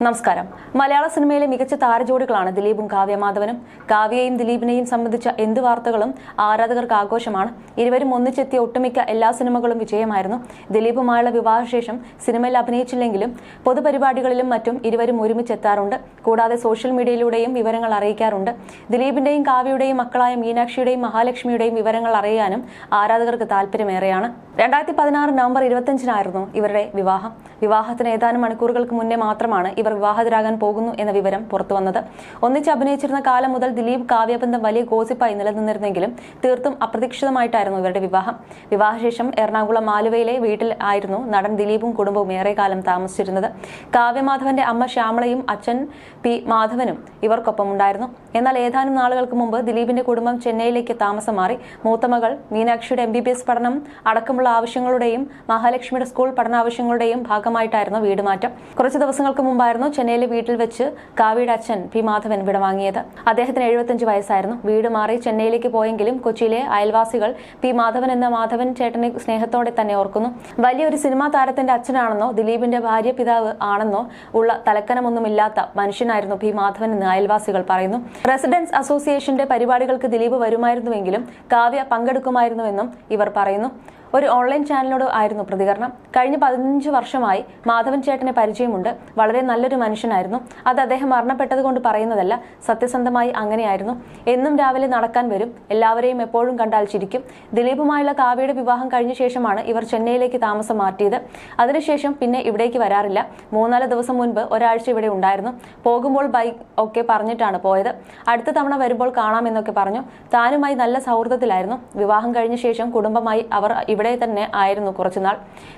നമസ്കാരം. മലയാള സിനിമയിലെ മികച്ച താരജോഡികളാണ് ദിലീപും കാവ്യമാധവനും. കാവ്യയും ദിലീപിനെയും സംബന്ധിച്ച എന്ത് വാർത്തകളും ആരാധകർക്ക് ആഘോഷമാണ്. ഇരുവരും ഒന്നിച്ചെത്തിയ ഒട്ടുമിക്ക എല്ലാ സിനിമകളും വിജയമായിരുന്നു. ദിലീപുമായുള്ള വിവാഹശേഷം സിനിമയിൽ അഭിനയിച്ചില്ലെങ്കിലും പൊതുപരിപാടികളിലും മറ്റും ഇരുവരും ഒരുമിച്ചെത്താറുണ്ട്. കൂടാതെ സോഷ്യൽ മീഡിയയിലൂടെയും വിവരങ്ങൾ അറിയിക്കാറുണ്ട്. ദിലീപിന്റെയും കാവ്യയുടെയും മക്കളായ മീനാക്ഷിയുടെയും മഹാലക്ഷ്മിയുടെയും വിവരങ്ങൾ അറിയാനും ആരാധകർക്ക് താല്പര്യമേറെയാണ് രണ്ടായിരത്തി പതിനാറ് നവംബർ ഇരുപത്തിയഞ്ചിനായിരുന്നു ഇവരുടെ വിവാഹം. വിവാഹത്തിന് ഏതാനും മണിക്കൂറുകൾക്ക് മുന്നേ മാത്രമാണ് ഇവർ വിവാഹിതരാകാൻ പോകുന്നു എന്ന വിവരം പുറത്തുവന്നത് ഒന്നിച്ച് അഭിനയിച്ചിരുന്ന കാലം മുതൽ ദിലീപ് കാവ്യബന്ധം വലിയ ഗോസിപ്പായി നിലനിന്നിരുന്നെങ്കിലും തീർത്തും അപ്രതീക്ഷിതമായിട്ടായിരുന്നു ഇവരുടെ വിവാഹം. വിവാഹശേഷം എറണാകുളം ആലുവയിലെ വീട്ടിൽ ആയിരുന്നു നടൻ ദിലീപും കുടുംബവും ഏറെക്കാലം താമസിച്ചിരുന്നത്. കാവ്യമാധവന്റെ അമ്മ ശ്യാമളയും അച്ഛൻ പി മാധവനും ഇവർക്കൊപ്പം ഉണ്ടായിരുന്നു. എന്നാൽ ഏതാനും നാളുകൾക്ക് മുമ്പ് ദിലീപിന്റെ കുടുംബം ചെന്നൈയിലേക്ക് താമസം മാറി. മൂത്തമകൾ മീനാക്ഷിയുടെ എം ബി ബി എസ് പഠനം അടക്കമുള്ള ആവശ്യങ്ങളുടെയും മഹാലക്ഷ്മിയുടെ സ്കൂൾ പഠനാവശ്യങ്ങളുടെയും ഭാഗമായിട്ടായിരുന്നു വീട് മാറ്റം. കുറച്ച് ദിവസങ്ങൾക്ക് മുമ്പായിരുന്നു ചെന്നൈയിലെ വീട്ടിൽ വെച്ച് കാവ്യയുടെ അച്ഛൻ പി മാധവൻ വിടവാങ്ങിയത്. അദ്ദേഹത്തിന് എഴുപത്തഞ്ച് വയസ്സായിരുന്നു. വീട് മാറി ചെന്നൈയിലേക്ക് പോയെങ്കിലും കൊച്ചിയിലെ അയൽവാസികൾ പി മാധവൻ എന്ന മാധവൻ ചേട്ടനെ സ്നേഹത്തോടെ തന്നെ ഓർക്കുന്നു. വലിയൊരു സിനിമാ താരത്തിന്റെ അച്ഛനാണെന്നോ ദിലീപിന്റെ ഭാര്യ പിതാവ് ആണെന്നോ ഉള്ള തലക്കനമൊന്നുമില്ലാത്ത മനുഷ്യനായിരുന്നു പി മാധവൻ എന്ന് അയൽവാസികൾ പറയുന്നു. റെസിഡൻസ് അസോസിയേഷന്റെ പരിപാടികൾക്ക് ദിലീപ് വരുമായിരുന്നുവെങ്കിലും കാവ്യ പങ്കെടുക്കുമായിരുന്നുവെന്നും ഇവർ പറയുന്നു. ഒരു ഓൺലൈൻ ചാനലിനോട് ആയിരുന്നു പ്രതികരണം കഴിഞ്ഞ പതിനഞ്ച് വർഷമായി മാധവൻ ചേട്ടനെ പരിചയമുണ്ട്. വളരെ നല്ലൊരു മനുഷ്യനായിരുന്നു. അത് അദ്ദേഹം മരണപ്പെട്ടത് കൊണ്ട് പറയുന്നതല്ല സത്യസന്ധമായി അങ്ങനെയായിരുന്നു. എന്നും രാവിലെ നടക്കാൻ വരും. എല്ലാവരെയും എപ്പോഴും കണ്ടാൽ ചിരിക്കും. ദിലീപുമായുള്ള കാവ്യയുടെ വിവാഹം കഴിഞ്ഞ ശേഷമാണ് ഇവർ ചെന്നൈയിലേക്ക് താമസം മാറ്റിയത്. അതിനുശേഷം പിന്നെ ഇവിടേക്ക് വരാറില്ല. മൂന്നാൽ ദിവസം മുൻപ് ഒരാഴ്ച ഇവിടെ ഉണ്ടായിരുന്നു. പോകുമ്പോൾ ബൈക്ക് ഒക്കെ പറഞ്ഞിട്ടാണ് പോയത്. അടുത്ത തവണ വരുമ്പോൾ കാണാമെന്നൊക്കെ പറഞ്ഞു. താനുമായി നല്ല സൗഹൃദത്തിലായിരുന്നു. വിവാഹം കഴിഞ്ഞ ശേഷം കുടുംബമായി അവർ ഇവിടെ തന്നെ ആയിരുന്നു കുറച്ചുനാൾ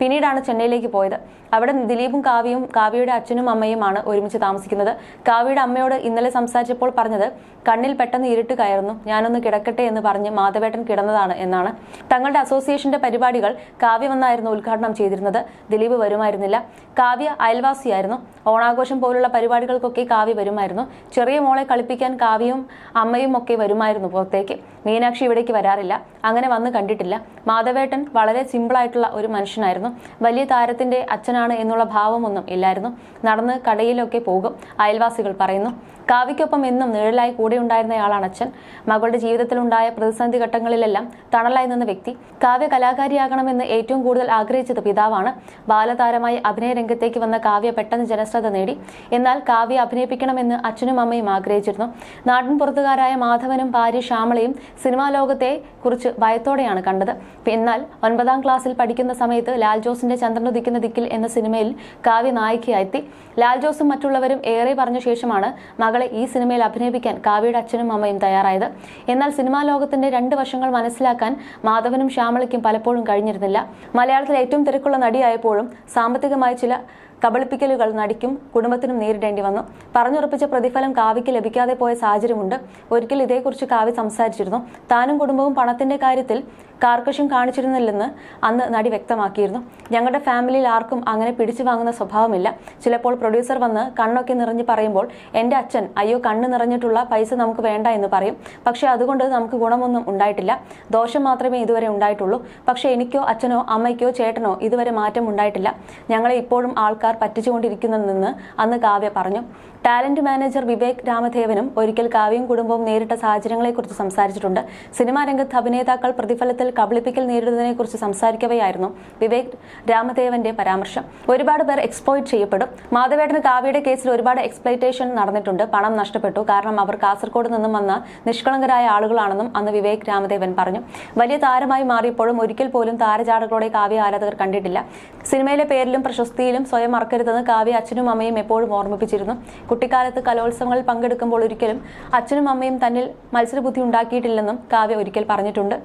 പിന്നീടാണ് ചെന്നൈയിലേക്ക് പോയത്. അവിടെ ദിലീപും കാവ്യയും കാവ്യയുടെ അച്ഛനും അമ്മയുമാണ് ഒരുമിച്ച് താമസിക്കുന്നത്. കാവ്യയുടെ അമ്മയോട് ഇന്നലെ സംസാരിച്ചപ്പോൾ പറഞ്ഞത് കണ്ണിൽ പെട്ടെന്ന് ഇരുട്ട് കയറുന്നു. ഞാനൊന്ന് കിടക്കട്ടെ എന്ന് പറഞ്ഞ് മാധവേട്ടൻ കിടന്നതാണ് എന്നാണ്. തങ്ങളുടെ അസോസിയേഷന്റെ പരിപാടികൾ കാവ്യ വന്നായിരുന്നു ഉദ്ഘാടനം ചെയ്തിരുന്നത്. ദിലീപ് വരുമായിരുന്നില്ല. കാവ്യ അയൽവാസിയായിരുന്നു. ഓണാഘോഷം പോലുള്ള പരിപാടികൾക്കൊക്കെ കാവ്യ വരുമായിരുന്നു. ചെറിയ മോളെ കളിപ്പിക്കാൻ കാവ്യയും അമ്മയും ഒക്കെ വരുമായിരുന്നു പുറത്തേക്ക്. മീനാക്ഷി ഇവിടേക്ക് വരാറില്ല. അങ്ങനെ വന്ന് കണ്ടിട്ടില്ല. മാധവേട്ടൻ വളരെ സിമ്പിളായിട്ടുള്ള ഒരു മനുഷ്യനായിരുന്നു. വലിയ താരത്തിന്റെ അച്ഛനാണ് എന്നുള്ള ഭാവമൊന്നും ഇല്ലായിരുന്നു. നടന്ന് കടയിലൊക്കെ പോകും അയൽവാസികൾ പറയുന്നു. കാവ്യക്കൊപ്പം എന്നും നിഴലായി കൂടെ ഉണ്ടായിരുന്നയാളാണ് അച്ഛൻ. മകളുടെ ജീവിതത്തിലുണ്ടായ പ്രതിസന്ധി ഘട്ടങ്ങളിലെല്ലാം തണലായി നിന്ന വ്യക്തി. കാവ്യ കലാകാരിയാകണമെന്ന് ഏറ്റവും കൂടുതൽ ആഗ്രഹിച്ചത് പിതാവാണ്. ബാലതാരമായി അഭിനയ രംഗത്തേക്ക് വന്ന കാവ്യ പെട്ടെന്ന് ജനശ്രദ്ധ നേടി. എന്നാൽ കാവ്യ അഭിനയിപ്പിക്കണമെന്ന് അച്ഛനും അമ്മയും ആഗ്രഹിച്ചിരുന്നു. നാട്ടിൻ പുറത്തുകാരായ മാധവനും ഭാര്യ ശ്യാമളയും സിനിമാ ലോകത്തെ കുറിച്ച് ഭയത്തോടെയാണ് കണ്ടത്. എന്നാൽ ഒൻപതാം ക്ലാസ്സിൽ പഠിക്കുന്ന സമയത്ത് ലാൽ ജോസിന്റെ ചന്ദ്രനുദിക്കുന്ന ദിക്കിൽ എന്ന സിനിമയിൽ കാവ്യ നായികയായെത്തി. ലാൽ ജോസും മറ്റുള്ളവരും ഏറെ പറഞ്ഞ ശേഷമാണ് മകളെ ഈ സിനിമയിൽ അഭിനയിപ്പിക്കാൻ കാവ്യയുടെ അച്ഛനും അമ്മയും തയ്യാറായത്. എന്നാൽ സിനിമാ ലോകത്തിന്റെ രണ്ട് വശങ്ങൾ മനസ്സിലാക്കാൻ മാധവനും ശ്യാമളയ്ക്കും പലപ്പോഴും കഴിഞ്ഞിരുന്നില്ല. മലയാളത്തിൽ ഏറ്റവും തിരക്കുള്ള നടിയായപ്പോഴും സാമ്പത്തികമായി ചില കബളിപ്പിക്കലുകൾ നടിക്കും കുടുംബത്തിനും നേരിടേണ്ടി വന്നു. പറഞ്ഞുറപ്പിച്ച പ്രതിഫലം കാവ്യയ്ക്ക് ലഭിക്കാതെ പോയ സാഹചര്യമുണ്ട്. ഒരിക്കൽ ഇതേക്കുറിച്ച് കാവ്യ സംസാരിച്ചിരുന്നു. താനും കുടുംബവും പണത്തിന്റെ കാര്യത്തിൽ കാർക്കശ്യം കാണിച്ചിരുന്നില്ലെന്ന് അന്ന് നടി വ്യക്തമാക്കിയിരുന്നു. ഞങ്ങളുടെ ഫാമിലിയിൽ ആർക്കും അങ്ങനെ പിടിച്ചു വാങ്ങുന്ന സ്വഭാവമില്ല. ചിലപ്പോൾ പ്രൊഡ്യൂസർ വന്ന് കണ്ണൊക്കെ നിറഞ്ഞ് പറയുമ്പോൾ എന്റെ അച്ഛൻ അയ്യോ കണ്ണ് നിറഞ്ഞിട്ടുള്ള പൈസ നമുക്ക് വേണ്ട എന്ന് പറയും. പക്ഷേ അതുകൊണ്ട് നമുക്ക് ഗുണമൊന്നും ഉണ്ടായിട്ടില്ല. ദോഷം മാത്രമേ ഇതുവരെ ഉണ്ടായിട്ടുള്ളൂ. പക്ഷേ എനിക്കോ അച്ഛനോ അമ്മയ്ക്കോ ചേട്ടനോ ഇതുവരെ മാറ്റം ഉണ്ടായിട്ടില്ല. ഞങ്ങളെ ഇപ്പോഴും ആൾക്കാർ പറ്റിച്ചുകൊണ്ടിരിക്കുന്നതെന്ന് അന്ന് കാവ്യ പറഞ്ഞു. ടാലന്റ് മാനേജർ വിവേക് രാമദേവനും ഒരിക്കൽ കാവ്യയും കുടുംബവും നേരിട്ട സാഹചര്യങ്ങളെക്കുറിച്ച് സംസാരിച്ചിട്ടുണ്ട്. സിനിമാ രംഗത്ത് അഭിനേതാക്കൾ പ്രതിഫലത്തിൽ കബളിപ്പിക്കൽ നേരിടുന്നതിനെക്കുറിച്ച് സംസാരിക്കവെയായിരുന്നു വിവേക് രാമദേവന്റെ പരാമർശം. ഒരുപാട് പേർ എക്സ്പ്ലോയിറ്റ് ചെയ്യപ്പെടും. മാധവേട്ടന് കാവ്യയുടെ കേസിൽ ഒരുപാട് എക്സ്പ്ലോയിറ്റേഷൻ നടന്നിട്ടുണ്ട്. പണം നഷ്ടപ്പെട്ടു. കാരണം അവർ കാസർഗോഡ് നിന്നും വന്ന നിഷ്കളങ്കരായ ആളുകളാണെന്നും അന്ന് വിവേക് രാമദേവൻ പറഞ്ഞു. വലിയ താരമായി മാറിയപ്പോഴും ഒരിക്കൽ പോലും താരചാടകളോടെ കാവ്യ ആരാധകർ കണ്ടിട്ടില്ല. സിനിമയിലെ പേരിലും പ്രശസ്തിയിലും സ്വയം മറക്കരുതെന്ന് കാവ്യ അച്ഛനും അമ്മയും എപ്പോഴും ഓർമ്മിപ്പിച്ചിരുന്നു. കുട്ടിക്കാലത്ത് കലോത്സവങ്ങളിൽ പങ്കെടുക്കുമ്പോൾ ഒരിക്കലും അച്ഛനും അമ്മയും തന്നിൽ മത്സരബുദ്ധി ഉണ്ടാക്കിയിട്ടില്ലെന്നും കാവ്യ ഒരിക്കൽ പറഞ്ഞിട്ടുണ്ട്.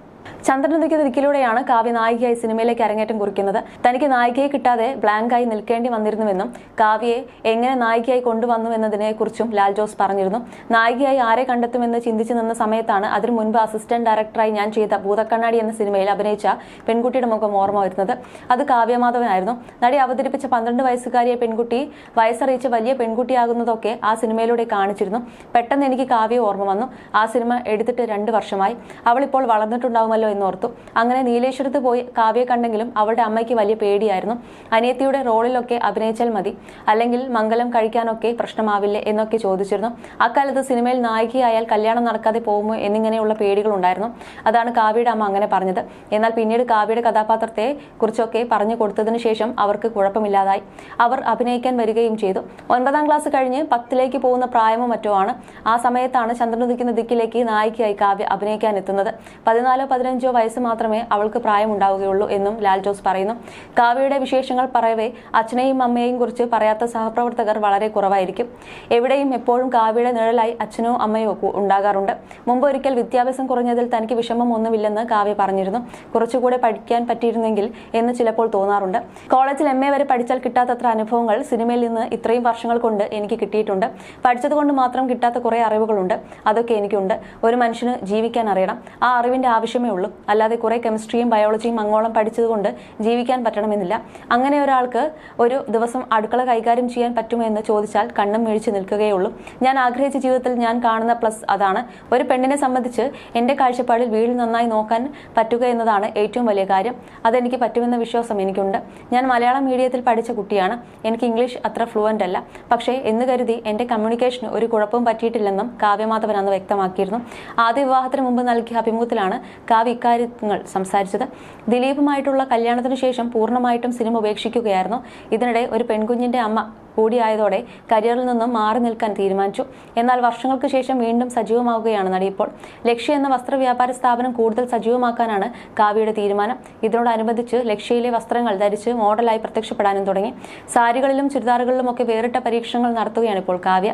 ചന്ദ്രനുദിക്കുന്ന ദിക്കിലൂടെയാണ് കാവ്യ നായികയായി സിനിമയിലേക്ക് അരങ്ങേറ്റം കുറിക്കുന്നത്. തനിക്ക് നായികയെ കിട്ടാതെ ബ്ലാങ്കായി നിൽക്കേണ്ടി വന്നിരുന്നുവെന്നും കാവ്യയെ എങ്ങനെ നായികയായി കൊണ്ടുവന്നു എന്നതിനെക്കുറിച്ചും ലാൽ ജോസ് പറഞ്ഞിരുന്നു. നായികയായി ആരെ കണ്ടെത്തുമെന്ന് ചിന്തിച്ചു നിന്ന സമയത്താണ് അതിനു മുൻപ് അസിസ്റ്റന്റ് ഡയറക്ടറായി ഞാൻ ചെയ്ത ഭൂതക്കണ്ണാടി എന്ന സിനിമയിൽ അഭിനയിച്ച പെൺകുട്ടിയുടെ മുഖം ഓർമ്മ വരുന്നത്. അത് കാവ്യമാധവനായിരുന്നു. നടി അവതരിപ്പിച്ച പന്ത്രണ്ട് വയസ്സുകാരിയെ പെൺകുട്ടി വയസ്സറിയിച്ച വലിയ പെൺകുട്ടിയാകുന്നതൊക്കെ ആ സിനിമയിലൂടെ കാണിച്ചിരുന്നു. പെട്ടെന്ന് എനിക്ക് കാവ്യ ഓർമ്മ വന്നു. ആ സിനിമ എടുത്തിട്ട് രണ്ട് വർഷമായി. അവളിപ്പോൾ ഇപ്പോൾ വളർന്നിട്ടുണ്ടാവുമല്ലോ കാണുമല്ലോ എന്നോർത്തു. അങ്ങനെ നീലേശ്വരത്ത് പോയി കാവ്യ കണ്ടെങ്കിലും അവളുടെ അമ്മയ്ക്ക് വലിയ പേടിയായിരുന്നു. അനിയത്തിയുടെ റോളിലൊക്കെ അഭിനയിച്ചാൽ മതി. അല്ലെങ്കിൽ മംഗലം കഴിക്കാനൊക്കെ പ്രശ്നമാവില്ലേ എന്നൊക്കെ ചോദിച്ചിരുന്നു. അക്കാലത്ത് സിനിമയിൽ നായികയായാൽ കല്യാണം നടക്കാതെ പോകുമോ എന്നിങ്ങനെയുള്ള പേടികളുണ്ടായിരുന്നു അതാണ് കാവ്യയുടെ അമ്മ അങ്ങനെ പറഞ്ഞത്. എന്നാൽ പിന്നീട് കാവ്യയുടെ കഥാപാത്രത്തെ കുറിച്ചൊക്കെ പറഞ്ഞു കൊടുത്തതിന് ശേഷം അവർക്ക് കുഴപ്പമില്ലാതായി. അവർ അഭിനയിക്കാൻ വരികയും ചെയ്തു. ഒൻപതാം ക്ലാസ് കഴിഞ്ഞ് പത്തിലേക്ക് പോകുന്ന പ്രായമോ മറ്റോ ആണ്. ആ സമയത്താണ് ചന്ദ്രനുദിക്കുന്ന ദിക്കിലേക്ക് നായികയായി കാവ്യ അഭിനയിക്കാൻ എത്തുന്നത്. പതിനാലോ പതിനഞ്ചോ വയസ്സ് മാത്രമേ അവൾക്ക് പ്രായമുണ്ടാവുകയുള്ളൂ എന്നും ലാൽ ജോസ് പറയുന്നു. കാവ്യയുടെ വിശേഷങ്ങൾ പറയവേ അച്ഛനെയും അമ്മയെയും കുറിച്ച് പറയാത്ത സഹപ്രവർത്തകർ വളരെ കുറവായിരിക്കും. എവിടെയും എപ്പോഴും കാവ്യയുടെ നിഴലായി അച്ഛനോ അമ്മയോ ഉണ്ടാകാറുണ്ട്. മുമ്പ് ഒരിക്കൽ വിദ്യാഭ്യാസം കുറഞ്ഞതിൽ തനിക്ക് വിഷമം ഒന്നുമില്ലെന്ന് കാവ്യ പറഞ്ഞിരുന്നു. കുറച്ചുകൂടെ പഠിക്കാൻ പറ്റിയിരുന്നെങ്കിൽ എന്ന് ചിലപ്പോൾ തോന്നാറുണ്ട്. കോളേജിൽ എം എ വരെ പഠിച്ചാൽ കിട്ടാത്തത്ര അനുഭവങ്ങൾ സിനിമയിൽ നിന്ന് ഇത്രയും വർഷങ്ങൾ കൊണ്ട് എനിക്ക് കിട്ടിയിട്ടുണ്ട്. പഠിച്ചതുകൊണ്ട് മാത്രം കിട്ടാത്ത കുറേ അറിവുകളുണ്ട്. അതൊക്കെ എനിക്കുണ്ട്. ഒരു മനുഷ്യന് ജീവിക്കാൻ അറിയണം. ആ അറിവിന്റെ ആവശ്യമേ ഉള്ളൂ. അല്ലാതെ കുറേ കെമിസ്ട്രിയും ബയോളജിയും അങ്ങോളം പഠിച്ചതുകൊണ്ട് ജീവിക്കാൻ പറ്റണമെന്നില്ല. അങ്ങനെ ഒരാൾക്ക് ഒരു ദിവസം അടുക്കള കൈകാര്യം ചെയ്യാൻ പറ്റുമോ എന്ന് ചോദിച്ചാൽ കണ്ണും മിഴിച്ച് നിൽക്കുകയുള്ളൂ ഞാൻ ആഗ്രഹിച്ച ജീവിതത്തിൽ ഞാൻ കാണുന്ന പ്ലസ് അതാണ്. ഒരു പെണ്ണിനെ സംബന്ധിച്ച് എന്റെ കാഴ്ചപ്പാടിൽ വീട് നന്നായി നോക്കാൻ പറ്റുക എന്നതാണ് ഏറ്റവും വലിയ കാര്യം. അതെനിക്ക് പറ്റുമെന്ന വിശ്വാസം എനിക്കുണ്ട്. ഞാൻ മലയാളം മീഡിയത്തിൽ പഠിച്ച കുട്ടിയാണ്. എനിക്ക് ഇംഗ്ലീഷ് അത്ര ഫ്ലുവന്റ് അല്ല. പക്ഷേ എന്ന് കരുതി എന്റെ കമ്മ്യൂണിക്കേഷന് ഒരു കുഴപ്പവും പറ്റിയിട്ടില്ലെന്നും കാവ്യമാധവൻ അന്ന് വ്യക്തമാക്കിയിരുന്നു. ആദ്യ വിവാഹത്തിന് മുമ്പ് നൽകിയ അഭിമുഖത്തിലാണ് കാവ്യ ഇക്കാര്യങ്ങൾ സംസാരിച്ചത്. ദിലീപുമായിട്ടുള്ള കല്യാണത്തിന് ശേഷം പൂർണമായിട്ടും സിനിമ ഉപേക്ഷിക്കുകയായിരുന്നു. ഇതിനിടെ ഒരു പെൺകുഞ്ഞിന്റെ അമ്മ കൂടിയായതോടെ കരിയറിൽ നിന്നും മാറി നിൽക്കാൻ തീരുമാനിച്ചു. എന്നാൽ വർഷങ്ങൾക്ക് ശേഷം വീണ്ടും സജീവമാവുകയാണ് നടി ഇപ്പോൾ. ലക്ഷ്യ എന്ന വസ്ത്രവ്യാപാര സ്ഥാപനം കൂടുതൽ സജീവമാക്കാനാണ് കാവ്യയുടെ തീരുമാനം. ഇതിനോടനുബന്ധിച്ച് ലക്ഷ്യയിലെ വസ്ത്രങ്ങൾ ധരിച്ച് മോഡലായി പ്രത്യക്ഷപ്പെടാനും തുടങ്ങി. സാരികളിലും ചുരിദാറുകളിലും ഒക്കെ വേറിട്ട പരീക്ഷണങ്ങൾ നടത്തുകയാണ് ഇപ്പോൾ കാവ്യ.